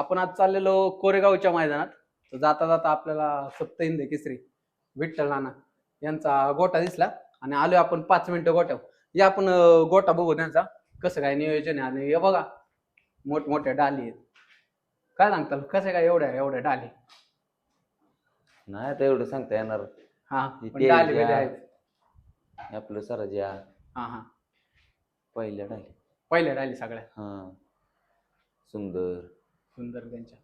आपण आज चाललेलो कोरेगावच्या मैदानात. तर जाता जाता आपल्याला सप्त हिंद केसरी विठ्ठल नाना यांचा गोटा दिसला. आणि आलोय आपण पाच मिनिटं गोट्यावर. या आपण गोटा बघू त्यांचा. कसं काय नियोजन आहे. आणि हे बघा मोठमोठ्या डाली आहेत. काय सांगताल कसं काय एवढ्या एवढ्या डाली? नाही आता एवढं सांगता येणार. हा पण तेल डाली घ्या. बिली आहेत. आपलं हा हा. पहिल्या डाली. पहिल्या डाली सगळ्या. हा. सुंदर. सुंदर त्यांच्या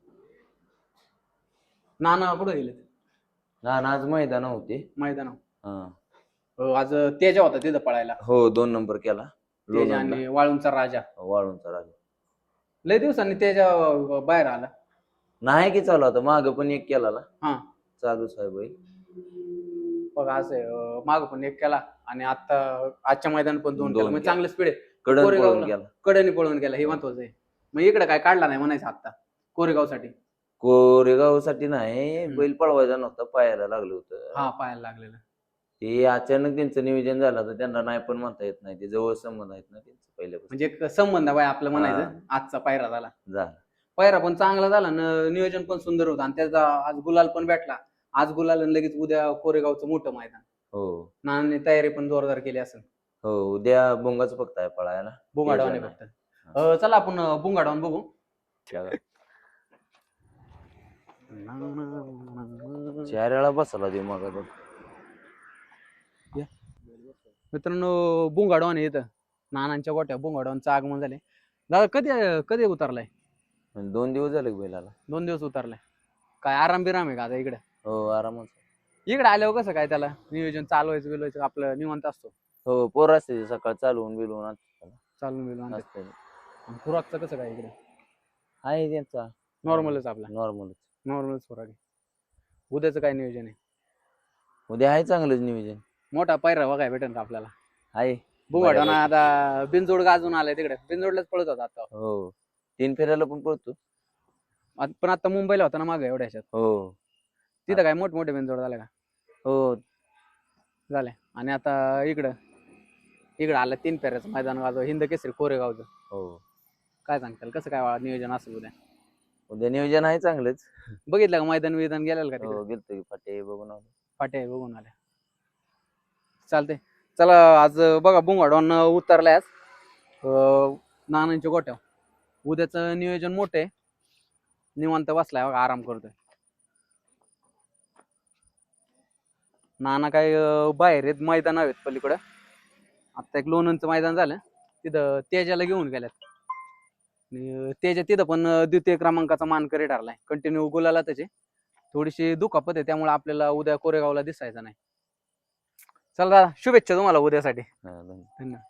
नाना कुठे गेले ना ना आज मैदान होते. मैदान हा. आज तेजा होता तिथं पळायला. हो दोन नंबर केला. तेजा लोणंदला. आणि वाळूंचा राजा. वाळूंचा राजा. लय दिवसांनी तेजा अं, बाहेर आला. नाही की चालू आता माग पण एक केला हा. चालू साहेब बघा असं माग पण एक केला आणि आता आजच्या मैदान पण दोन दोन केला. म्हणजे केला. चांगलं स्पीड आहे. कडन कोरेगावला. पळून गेला. कडेने पळून गेला हे महत्वाचं आहे. मग इकडे काय काढला नाही म्हणायचं आता. कोरेगावसाठी कोरेगावसाठी नाही. बैल पळवायचा नव्हता पायाला लागलं होतं. हा पाहायला लागलेलं. ते अचानक त्यांचं नियोजन झालं तर त्यांना नाही पण म्हणता येत नाही ते जवळ संबंध आहेत ना त्यांचं पहिल्यापासून. म्हणजे एक संबंध बाय आपलं म्हणायचं. आजचा पायरा झाला. झालं. पायरा पण चांगला झाला न नियोजन पण सुंदर होतं. आणि त्याचा आज गुलाल पण भेटला. आज गुलाल आणि लगेच उद्या कोरेगावचं मोठं मैदान. हो. नानांनी तयारी पण जोरदार केली असेल. हो उद्या बोंगाच फक्त आहे पळायला. बुंगाडावाने फक्त. अं, चला आपण अं, बुंगाडावून बघू. चार वेळा बसला ते मग मित्रांनो बुंगाडवान येतं नानांच्या गोट्या बुंगाडवानचं आगमन झाले दादा कधी कधी उतरलाय? दोन दिवस झाले का बैलाला. दोन दिवस उतरलाय. काय आराम बिराम आहे का आता इकडे? हो आरामात इकडे आल्यावर कसं काय त्याला? नियोजन चालवायचं बिलवायचं आपलं निवांत असतो. हो पोर असते ते सकाळ चालवून बिलवून आणतात चालून बिलून असते. खुराकचं कसं काय इकडे? आहे त्यांचा. नॉर्मलच आपला. नॉर्मल नॉर्मलच खुराक आहे उद्याचं काय नियोजन आहे? उद्या आहे चांगलंच नियोजन. मोठा पायरा बघाय भेटेल का आपल्याला? आहे. बुंगाडवाना आता बिनजोड गाजून आलाय तिकडे. बिनजोडलाच पळत होता आता. हो. तीन फेऱ्याला पण पळतो. आत- पण आता मुंबईला होता ना मागे एवढ्याच्यात हो. तिथं काय मोठमोठे बिनजोड झाले का? हो. झाले. आणि आता इकडं इकडं आलं तीन फेऱ्याचं मैदान गाजव. हिंद केसरी कोरेगावचं हो. काय सांगताल? कसं काय वा- नियोजन असेल उद्या? उद्या नियोजन आहे चांगलंच. बघितलं का? मैदान विधान गेलेलं का तिकडे? हो गेलतो की फाटे बघून आलो. फाटे बघून आल्या चालते चला आज बघा बुंगाडवान उतरलाय आज. अं, नानांच्या गोट्यावर. उद्याचं नियोजन मोठं आहे. निवांत बसलाय बघा आराम करतोय. नाना काय अं, बाहेर आहेत मैदान आहेत पलीकडं. आता एक लोणंदचं मैदान झालं. तिथं तेजाला घेऊन गेल्यात. आणि तेजा तिथं पण द्वितीय क्रमांकाचा मानकरी ठरलाय. कंटिन्यू गुलाला त्याचे. थोडीशी दुखापत आहे त्यामुळे आपल्याला उद्या कोरेगावला दिसायचं नाही. चला दादा शुभेच्छा तुम्हाला उद्यासाठी. धन्यवाद.